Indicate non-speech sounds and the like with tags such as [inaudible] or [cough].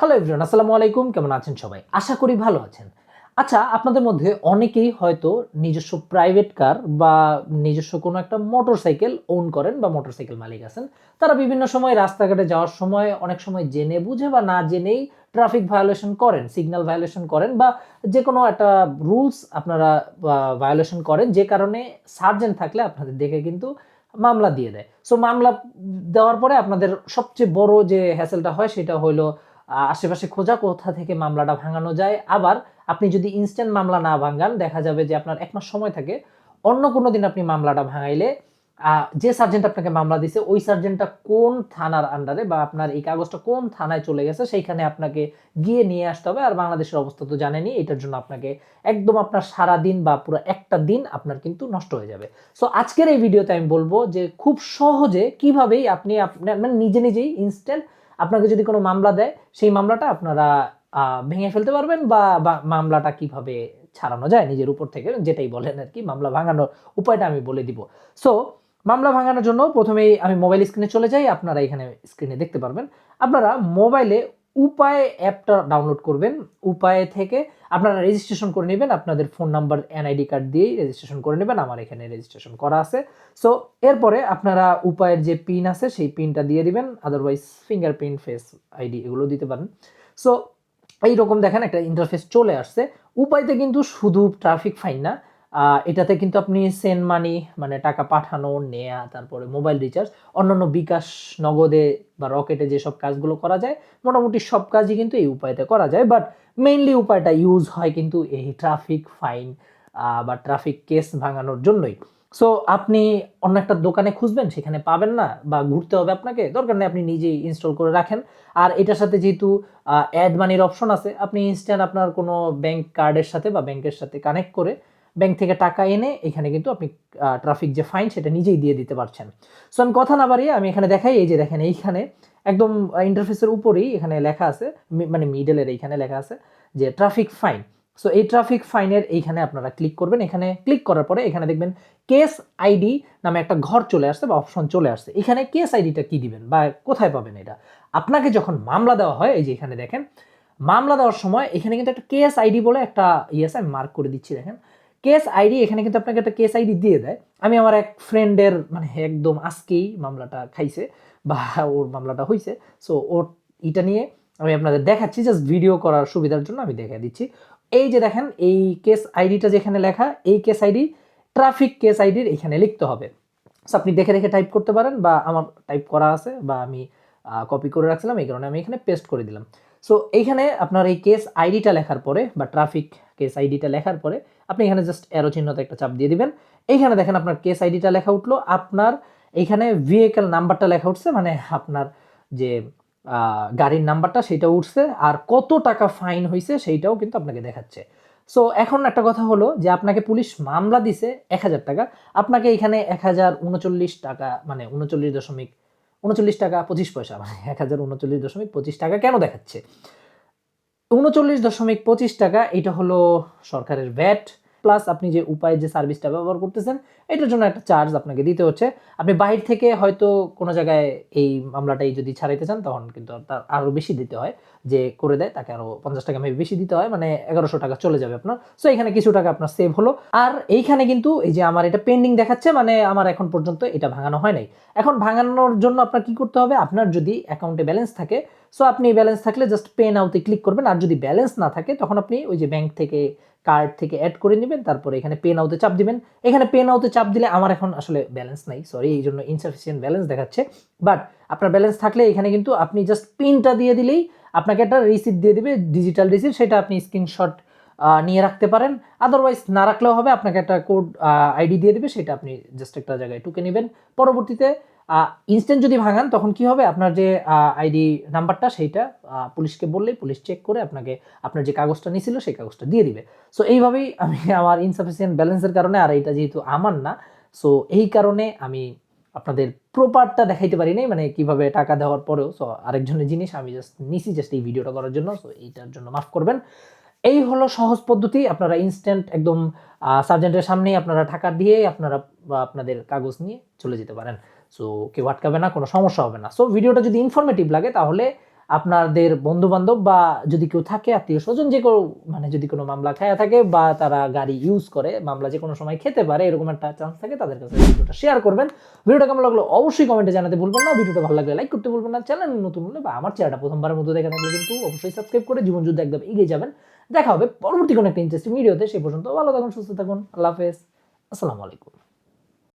Hello everyone আসসালামু আলাইকুম, কেমন আছেন সবাই? আশা করি ভালো আছেন। আচ্ছা আপনাদের মধ্যে অনেকেই হয়তো নিজস্ব প্রাইভেট কার বা নিজস্ব কোনো একটা মোটর সাইকেল ওন করেন বা মোটর সাইকেল মালিক আছেন। তারা বিভিন্ন সময় রাস্তাঘাটে যাওয়ার সময় অনেক সময় জেনে বুঝে বা না জেনেই ট্রাফিক ভায়োলেশন করেন সিগন্যাল ভায়োলেশন করেন বা যে কোনো একটা রুলস আপনারা ভায়োলেশন করেন যে কারণে সার্জেন্ট থাকলে আপনাদের দেখে কিন্তু মামলা দিয়ে দেয়। সো মামলা দেওয়ার পরে আপনাদের সবচেয়ে বড় যে হ্যাসেলটা হয় সেটা হলো আশেপাশে খোঁজা কোথা থেকে মামলাটা ভাঙানো যায়। আবার আপনি যদি ইনস্ট্যান্ট মামলা না ভাঙান, দেখা যাবে যে আপনার এক মাস সময় থাকে, অন্য কোনো দিন আপনি মামলাটা ভাঙাইলে যে সার্জেন্ট আপনাকে মামলা দিছে, ওই সার্জেন্টটা কোন থানার আন্ডারে বা আপনার এই কাগজটা কোন থানায় চলে গেছে, সেইখানে আপনাকে গিয়ে নিয়ে আসতে হবে। আর বাংলাদেশের অবস্থা তো জানেনই, এটার জন্য আপনাকে একদম আপনার সারা দিন বা পুরো একটা দিন আপনার কিন্তু নষ্ট হয়ে যাবে। সো আজকের এই ভিডিওতে আমি বলব যে খুব সহজে কিভাবেই আপনি আপনার মানে নিজে নিজেই ইনস্ট্যান্ট আপনাকে যদি কোনো মামলা দেয়, সেই মামলাটা আপনারা ভেঙে ফেলতে পারবেন বা মামলাটা কীভাবে ছাড়ানো যায় নিজের উপর থেকে, যেটাই বলেন আর কি মামলা ভাঙানোর উপায়টা আমি বলে দিব। সো মামলা ভাঙানোর জন্য প্রথমেই আমি মোবাইল স্ক্রিনে চলে যাই, আপনারা এখানে স্ক্রিনে দেখতে পারবেন। আপনারা মোবাইলে উপায় অ্যাপটা ডাউনলোড করবেন। উপায় থেকে আপনারা রেজিস্ট্রেশন করে নেবেন। আপনাদের ফোন নাম্বার এনআইডি কার্ড দিয়েই রেজিস্ট্রেশন করে নেবেন। আমার এখানে রেজিস্ট্রেশন করা আছে। সো এরপরে আপনারা উপায়ের যে পিন আছে, সেই পিনটা দিয়ে দিবেন। আদারওয়াইজ ফিঙ্গারপ্রিন্ট ফেস আইডি এগুলো দিতে পারেন। সো এইরকম দেখেন একটা ইন্টারফেস চলে আসছে। উপায়তে কিন্তু শুধু ট্রাফিক ফাইন না এটাতে কিন্তু আপনি সেন্ড মানি মানে টাকা পাঠানো, নেয়া, তারপরে মোবাইল রিচার্জ অন্যান্য বিকাশ, নগদে বা রকেটে যেসব কাজগুলো করা যায়, মোটামুটি সব কাজই কিন্তু এই উপায়তে করা যায়। বাট মেইনলি উপায়টা ইউজ হয় কিন্তু এই ট্রাফিক ফাইন বা ট্রাফিক কেস ভাঙানোর জন্যই। সো আপনি অন্য একটা দোকানে খুঁজবেন, সেখানে পাবেন না, বা ঘুরতে হবে আপনাকে, দরকার নেই আপনি নিজেই ইনস্টল করে রাখেন। আর এটার সাথে যেহেতু অ্যাড মানির অপশন আছে, আপনি ইনস্ট্যান্ট আপনার কোনো ব্যাংক কার্ডের সাথে বা ব্যাংকের সাথে কানেক্ট করে ব্যাংক থেকে টাকা এনে এখানে কিন্তু আপনি ট্রাফিক যে ফাইন সেটা নিজেই দিয়ে দিতে পারছেন। সো আমি কথা না বাড়িয়ে আমি এখানে দেখাই, এই যে দেখেন এইখানে একদম ইন্টারফেসের উপরেই এখানে লেখা আছে মানে মিডলের এইখানে লেখা আছে যে ট্রাফিক ফাইন সো এই ট্রাফিক ফাইনের এইখানে আপনারা ক্লিক করবেন। এখানে ক্লিক করার পরে এখানে দেখবেন কেস আইডি নামে একটা ঘর চলে আসছে বা অপশন চলে আসছে। এখানে কেস আইডিটা কি দিবেন বা কোথায় পাবেন এটা? আপনাকে যখন মামলা দেওয়া হয়, এই যে এখানে দেখেন, মামলা দেওয়ার সময় এখানে কিন্তু একটা কেস আইডি বলে একটা ইয়েস আমি মার্ক করে দিচ্ছি দেখেন। কেস আইডি, এখানে কিন্তু আপনাকে একটা কেস আইডি দিয়ে দেয়। আমি আমার এক ফ্রেন্ডের মানে একদম আজকেই মামলাটা খাইছে, বা ওর মামলাটা হয়েছে সো ওর এটা নিয়ে আমি আপনাদের দেখাচ্ছি জাস্ট ভিডিও করার সুবিধার জন্য আমি দেখে দিচ্ছি। এই যে দেখেন, এই কেস আইডিটা যেখানে লেখা, এই কেস আইডি, ট্রাফিক কেস আইডির এখানে লিখতে হবে। আপনি দেখে দেখে টাইপ করতে পারেন, বা আমার টাইপ করা আছে, বা আমি কপি করে রাখছিলাম, এই কারণে আমি এখানে পেস্ট করে দিলাম। সো এইখানে আপনার এই কেস আইডিটা লেখার পরে বা ট্রাফিক কেস আইডিটা লেখার পরে আপনি এখানে জাস্ট অ্যারো চিহ্নতে একটা চাপ দিয়ে দিবেন। এইখানে দেখেন আপনার কেস আইডিটা লেখা উঠল। আপনার এইখানে ভেহিকেল নাম্বারটা লেখা উঠছে মানে আপনার যে গাড়ির নাম্বারটা সেটা উঠছে আর কত টাকা ফাইন হয়েছে সেইটাও কিন্তু আপনাকে দেখাচ্ছে। সো এখন একটা কথা হলো যে আপনাকে পুলিশ মামলা দিছে এক হাজার টাকা। আপনাকে এখানে এক হাজার উনচল্লিশ টাকা মানে উনচল্লিশ দশমিক উনচল্লিশ টাকা পঁচিশ পয়সা মানে এক হাজার উনচল্লিশ দশমিক পঁচিশ টাকা কেন দেখাচ্ছে? উনচল্লিশ দশমিক পঁচিশ টাকা, এটা হলো সরকারের ভ্যাট প্লাস আপনি যে উপায়ে যে সার্ভিসটা ব্যবহার করতেছেন, এটার জন্য একটা চার্জ আপনাকে দিতে হচ্ছে। আপনি বাইরে থেকে হয়তো কোনো জায়গায় এই মামলাটাই যদি ছাড়াইতে চান, তখন কিন্তু তার আরও বেশি দিতে হয়। যে করে দেয়, তাকে আরও পঞ্চাশ টাকা মেবি বেশি দিতে হয় মানে এগারোশো টাকা চলে যাবে আপনার। সো এখানে কিছু টাকা আপনার সেভ হলো। আর এইখানে কিন্তু এই যে আমার এটা পেন্ডিং দেখাচ্ছে মানে আমার এখন পর্যন্ত এটা ভাঙানো হয় নাই। এখন ভাঙানোর জন্য আপনার কি করতে হবে? আপনার যদি অ্যাকাউন্টে ব্যালেন্স থাকে সো আপনি ব্যালেন্স থাকলে জাস্ট পে নাওতে ক্লিক করবেন। আর যদি ব্যালেন্স না থাকে, তখন আপনি ওই যে ব্যাংক থেকে কার্ড থেকে অ্যাড করে নেবেন, তারপরে এখানে পে নাওতে চাপ দিবেন। এখানে পে নাওতে চাপ দিলে আমার এখন আসলে ব্যালেন্স নাই সরি এই জন্য ইনসাফিসিয়েন্ট ব্যালেন্স দেখাচ্ছে। বাট আপনার ব্যালেন্স থাকলে এখানে কিন্তু আপনি জাস্ট পিনটা দিয়ে দিলেই আপনাকে একটা রিসিপ্ট দিয়ে দিবে ডিজিটাল রিসিপ্ট সেটা আপনি স্ক্রিনশট নিয়ে রাখতে পারেন। আদারওয়াইজ না রাখলেও হবে, আপনাকে একটা কোড আইডি দিয়ে দিবে, সেটা আপনি জাস্ট একটা জায়গায় টুকে নেবেন। পরবর্তীতে ইনস্ট্যান্ট যদি ভাঙান, তখন কি হবে? আপনার যে আইডি নাম্বারটা, সেইটা পুলিশকে বললেই পুলিশ চেক করে আপনাকে, আপনার যে কাগজটা নিয়েছিল সেই কাগজটা দিয়ে দিবে। সো এইভাবেই আমি [laughs] আমার ইনসাফিসিয়েন্ট ব্যালেন্সের কারণে, আর এটা যেহেতু আমার না সো এই কারণে আমি আপনাদের প্রপারটা দেখাইতে পারি নাই মানে কীভাবে টাকা দেওয়ার পরেও। সো আরেকজনের জিনিস, আমি জাস্ট নিছি জাস্ট এই ভিডিওটা করার জন্য। সো এইটার জন্য মাফ করবেন। এই হলো সহজ পদ্ধতি। আপনারা ইনস্ট্যান্ট একদম সার্জেন্টের সামনেই আপনারা টাকা দিয়ে আপনারা আপনাদের কাগজ নিয়ে চলে যেতে পারেন। সো কেউ আটকাবে না, কোনো সমস্যা হবে না। সো ভিডিওটা যদি ইনফরমেটিভ লাগে, তাহলে আপনাদের বন্ধু বান্ধব বা যদি কেউ থাকে, আত্মীয় স্বজন, যে কেউ মানে যদি কোনো মামলা খায়া থাকে বা তারা গাড়ি ইউজ করে, মামলা যে কোনো সময় খেতে পারে, এরকম একটা চান্স থাকে, তাদের কাছে ভিডিওটা শেয়ার করবেন। ভিডিওটা কেমন লাগল অবশ্যই কমেন্টে জানাতে ভুলবেন না। ভিডিওটা ভালো লাগলে লাইক করতে ভুলবেন না। চ্যানেল নতুন হলে বা আমার চ্যানেলটা প্রথমবারের মতো দেখে থাকলে কিন্তু অবশ্যই সাবস্ক্রাইব করে জীবন যুদ্ধে একদম এগিয়ে যাবেন। দেখা হবে পরবর্তী কোনো একটা ইন্টারেস্টিং ভিডিওতে সেই পর্যন্ত ভালো থাকুন, সুস্থ থাকুন। আল্লাহ হাফেজ। আসসালামু আলাইকুম।